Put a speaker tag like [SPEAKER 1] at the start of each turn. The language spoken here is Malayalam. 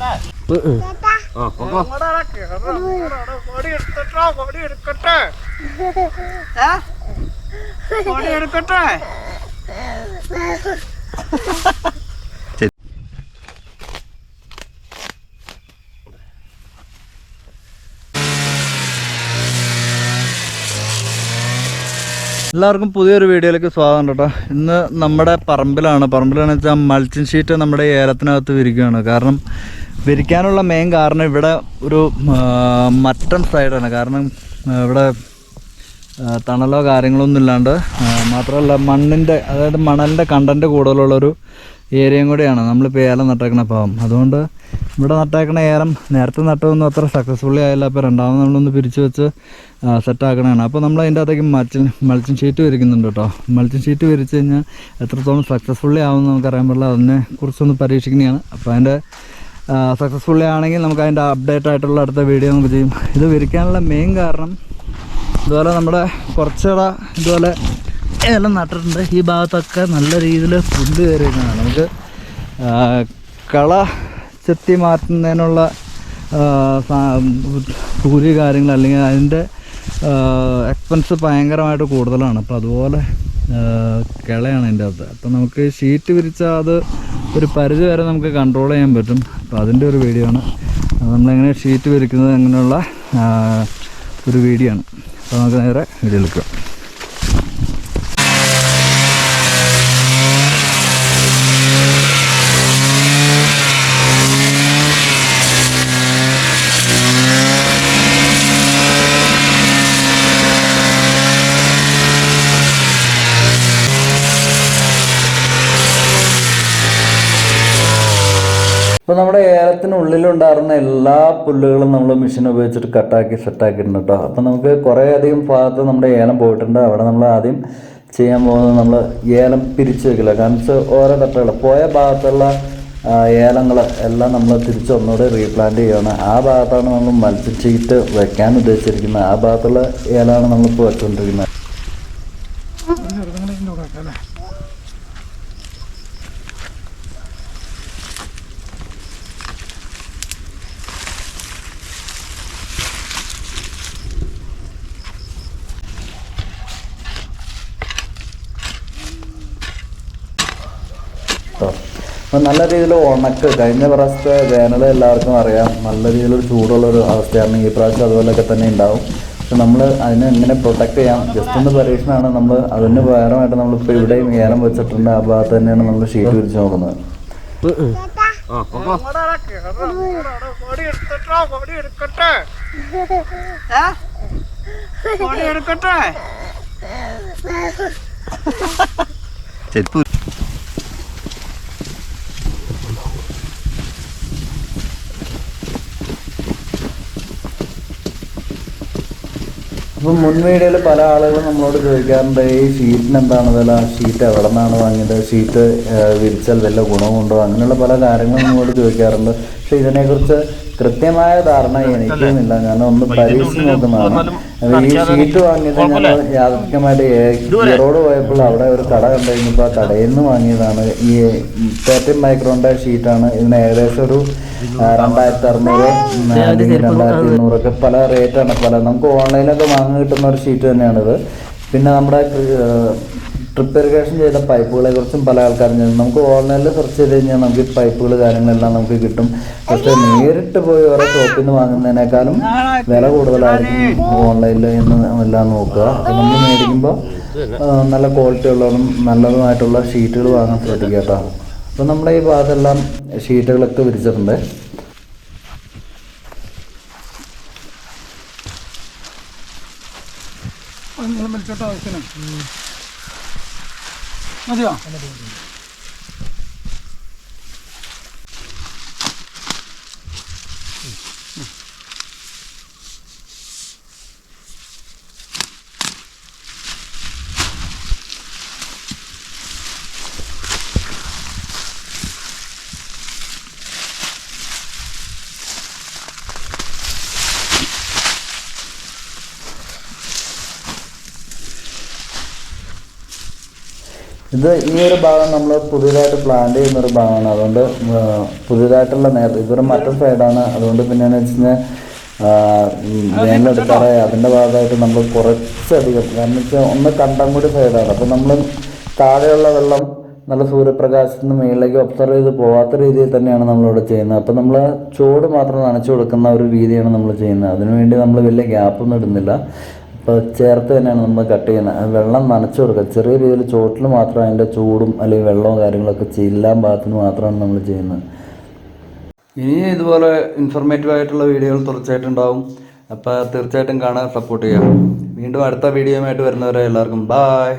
[SPEAKER 1] പൊക്കോ
[SPEAKER 2] എല്ലാവർക്കും പുതിയൊരു വീഡിയോയിലേക്ക് സ്വാഗതം കേട്ടോ. ഇന്ന് നമ്മുടെ പറമ്പിലാണ്. പറമ്പിലാണെന്ന് വെച്ചാൽ മൾച്ചിൻ ഷീറ്റ് നമ്മുടെ ഏലത്തിനകത്ത് വിരിക്കുകയാണ്. കാരണം വിരിക്കാനുള്ള മെയിൻ കാരണം ഇവിടെ ഒരു മറ്റം സൈഡാണ് കാരണം ഇവിടെ തണലോ കാര്യങ്ങളൊന്നും ഇല്ലാണ്ട് മാത്രമല്ല മണ്ണിന്റെ അതായത് മണലിന്റെ കണ്ടന്റ് കൂടുതലുള്ളൊരു ഏരിയയും കൂടിയാണ്. നമ്മളിപ്പോൾ ഏലം നട്ടേക്കണ പാവം അതുകൊണ്ട് ഇവിടെ നട്ടേക്കണ ഏലം നേരത്തെ നട്ടതൊന്നും അത്ര സക്സസ്ഫുള്ളി ആയില്ല. അപ്പോൾ രണ്ടാമത് നമ്മളൊന്ന് പിരിച്ചു വെച്ച് സെറ്റാക്കണതാണ് അപ്പോൾ നമ്മൾ അതിന്റെ അകത്തേക്ക് മൾച്ചിങ് മൾച്ചിങ് ഷീറ്റ് വിരിക്കുന്നുണ്ട് കേട്ടോ. മൾച്ചിങ് ഷീറ്റ് വിരിച്ച് കഴിഞ്ഞാൽ എത്രത്തോളം സക്സസ്ഫുള്ളി ആവുമെന്ന് നമുക്കറിയാൻ പറ്റില്ല. അതിനെ കുറിച്ചൊന്ന് പരീക്ഷിക്കുന്നതാണ്. അപ്പോൾ അതിന്റെ സക്സസ്ഫുള്ളി ആണെങ്കിൽ നമുക്ക് അതിന്റെ അപ്ഡേറ്റ് ആയിട്ടുള്ള അടുത്ത വീഡിയോ നമുക്ക് ചെയ്യും. ഇത് വിരിക്കാനുള്ള മെയിൻ കാരണം ഇതുപോലെ നമ്മുടെ കുറച്ചുകൂടെ ഇതുപോലെ ഏലം നട്ടിട്ടുണ്ട്. ഈ ഭാഗത്തൊക്കെ നല്ല രീതിയിൽ പുല്ല് കയറിയിരുന്നതാണ് നമുക്ക് കള ചെത്തി മാറ്റുന്നതിനുള്ള കൂലി കാര്യങ്ങൾ അല്ലെങ്കിൽ അതിന്റെ എക്സ്പെൻസ് ഭയങ്കരമായിട്ട് കൂടുതലാണ്. അപ്പോൾ അതുപോലെ കിളയാണ് അതിന്റെ അകത്ത്. അപ്പം നമുക്ക് ഷീറ്റ് വിരിച്ചാൽ അത് ഒരു പരിധി വരെ നമുക്ക് കൺട്രോൾ ചെയ്യാൻ പറ്റും. അപ്പോൾ അതിന്റെ ഒരു വീഡിയോ ആണ്. നമ്മളെങ്ങനെ ഷീറ്റ് വരയ്ക്കുന്നത് അങ്ങനെയുള്ള ഒരു വീഡിയോ ആണ്. അപ്പോൾ നമുക്ക് നേരെ വീഡിയോ പോകാം. അപ്പോൾ നമ്മുടെ ഏലത്തിനുള്ളിലുണ്ടായിരുന്ന എല്ലാ പുല്ലുകളും നമ്മൾ മെഷീൻ ഉപയോഗിച്ചിട്ട് കട്ടാക്കി സെറ്റാക്കിയിട്ടുണ്ട് കേട്ടോ അപ്പോൾ നമുക്ക് കുറേ അധികം ഭാഗത്ത് നമ്മുടെ ഏലം പോയിട്ടുണ്ട്. അവിടെ നമ്മൾ ആദ്യം ചെയ്യാൻ പോകുന്നത് നമ്മൾ ഏലം പിരിച്ചു വെക്കില്ല കാരണം ഓരോ തട്ടുകൾ പോയ ഭാഗത്തുള്ള ഏലങ്ങൾ എല്ലാം നമ്മൾ തിരിച്ച് ഒന്നുകൂടെ റീപ്ലാന്റ് ചെയ്യണം ആ ഭാഗത്താണ് നമ്മൾ മത്സ്യച്ചീറ്റ് വെക്കാൻ ഉദ്ദേശിച്ചിരിക്കുന്നത്. ആ ഭാഗത്തുള്ള ഏലമാണ് നമ്മളിപ്പോൾ വെച്ചുകൊണ്ടിരിക്കുന്നത് കേട്ടോ അപ്പം നല്ല രീതിയിൽ ഉണക്ക് കഴിഞ്ഞ പ്രാവശ്യത്തെ വേനൽ എല്ലാവർക്കും അറിയാം നല്ല രീതിയിലൊരു ചൂടുള്ളൊരു അവസ്ഥയാണ് ഈ പ്രാവശ്യം അതുപോലെയൊക്കെ തന്നെ ഉണ്ടാവും പക്ഷെ നമ്മൾ അതിനെ എങ്ങനെ പ്രൊട്ടക്ട് ചെയ്യാം ജസ്റ്റ് ഒന്ന് പരീക്ഷണമാണ് നമ്മൾ അതിന് പകരമായിട്ട് നമ്മളിപ്പോൾ ഇവിടെയും ഏലം വെച്ചിട്ടുണ്ട് ആ ഭാഗത്ത് തന്നെയാണ് നമ്മൾ ഷീറ്റ് വിരിച്ച് നോക്കുന്നത്
[SPEAKER 1] ചെരുപ്പ്
[SPEAKER 2] അപ്പം മുൻ വീഡിയോയിൽ പല ആളുകളും നമ്മളോട് ചോദിക്കാറുണ്ട് ഈ ഷീറ്റിന് എന്താണ് വില? ഷീറ്റ് എവിടെ നിന്നാണ് വാങ്ങിയത്? ഷീറ്റ് വിരിച്ചാൽ വല്ല ഗുണമുണ്ടോ? അങ്ങനെയുള്ള പല കാര്യങ്ങളും നമ്മളോട് ചോദിക്കാറുണ്ട്. പക്ഷെ ഇതിനെക്കുറിച്ച് കൃത്യമായ ധാരണ എനിക്കുമില്ല. ഞാൻ ഒന്ന് പരീക്ഷിച്ച് നോക്കുന്നതാണ്. ഈ ഷീറ്റ് വാങ്ങിയത് ഞാൻ യാദൃശ്യമായിട്ട് ഈറോഡ് പോയപ്പോൾ അവിടെ ഒരു കട കണ്ടുകഴിഞ്ഞപ്പോൾ ആ കടയിൽ നിന്ന് വാങ്ങിയതാണ്. ഈ തേർട്ടീൻ മൈക്രോണിന്റെ ഷീറ്റാണ്. ഇതിന് ഏകദേശം ഒരു രണ്ടായിരത്തി അറുന്നൂറ് അല്ലെങ്കിൽ രണ്ടായിരത്തി ഇരുന്നൂറൊക്കെ പല റേറ്റാണ് പല നമുക്ക് ഓൺലൈനൊക്കെ വാങ്ങി കിട്ടുന്ന ഒരു ഷീറ്റ് തന്നെയാണിത്. പിന്നെ നമ്മുടെ ട്രിപ്പ് ഇറിഗേഷൻ ചെയ്ത പൈപ്പുകളെ കുറിച്ചും പല ആൾക്കാരും. നമുക്ക് ഓൺലൈനിൽ സെർച്ച് ചെയ്ത് കഴിഞ്ഞാൽ നമുക്ക് പൈപ്പുകൾ കാര്യങ്ങളെല്ലാം നമുക്ക് കിട്ടും. പക്ഷെ നേരിട്ട് പോയി ഓരോ ഷോപ്പിൽ നിന്ന് വാങ്ങുന്നതിനേക്കാളും വില കൂടുതലായിരിക്കും ഓൺലൈനിൽ എന്ന് എല്ലാം നോക്കുക. അപ്പം നമ്മൾ മേടിക്കുമ്പോൾ നല്ല ക്വാളിറ്റി ഉള്ളതും നല്ലതുമായിട്ടുള്ള ഷീറ്റുകൾ വാങ്ങാൻ ശ്രദ്ധിക്കുക കേട്ടോ. അപ്പോൾ നമ്മുടെ ഈ ഭാഗത്തെല്ലാം ഷീറ്റുകളൊക്കെ വിരിച്ചിട്ടുണ്ട്.
[SPEAKER 3] മതിയോ?
[SPEAKER 2] ഇത് ഈ ഒരു ഭാഗം നമ്മൾ പുതിയതായിട്ട് പ്ലാൻ ചെയ്യുന്ന ഒരു ഭാഗമാണ്. അതുകൊണ്ട് പുതിയതായിട്ടുള്ള നേരം ഇതൊരു മറ്റൊരു സൈഡാണ് അതുകൊണ്ട് പിന്നെയെന്ന് വെച്ച് കഴിഞ്ഞാൽ വേനലെടുക്കാറ് അതിന്റെ ഭാഗമായിട്ട് നമ്മൾ കുറച്ചധികം കാരണം വെച്ചാൽ ഒന്ന് കണ്ടം കൂടി സൈഡാണ് അപ്പോൾ നമ്മൾ താഴെയുള്ള വെള്ളം നല്ല സൂര്യപ്രകാശത്തിന് മുകളിലേക്ക് ഒബ്സർവ് ചെയ്ത് പോകാത്ത രീതിയിൽ തന്നെയാണ് നമ്മളിവിടെ ചെയ്യുന്നത്. അപ്പോൾ നമ്മൾ ചൂട് മാത്രം നനച്ചു കൊടുക്കുന്ന ഒരു രീതിയാണ് നമ്മൾ ചെയ്യുന്നത്. അതിനുവേണ്ടി നമ്മൾ വലിയ ഗ്യാപ്പൊന്നും ഇടുന്നില്ല. അപ്പോൾ ചേർത്ത് തന്നെയാണ് നമ്മൾ കട്ട് ചെയ്യുന്നത്. വെള്ളം നനച്ചു കൊടുക്കുക. ചെറിയ രീതിയിൽ ചോട്ടിൽ മാത്രം അതിന്റെ ചൂടും അല്ലെങ്കിൽ വെള്ളവും കാര്യങ്ങളൊക്കെ ചെല്ലാൻ ഭാഗത്തിന് മാത്രമാണ് നമ്മൾ ചെയ്യുന്നത്. ഇനി ഇതുപോലെ ഇൻഫോർമേറ്റീവ് ആയിട്ടുള്ള വീഡിയോകൾ തീർച്ചയായിട്ടും ഉണ്ടാവും. അപ്പോൾ തീർച്ചയായിട്ടും കാണാൻ സപ്പോർട്ട് ചെയ്യാം വീണ്ടും അടുത്ത വീഡിയോയുമായിട്ട് വരുന്നവരെ എല്ലാവർക്കും ബായ്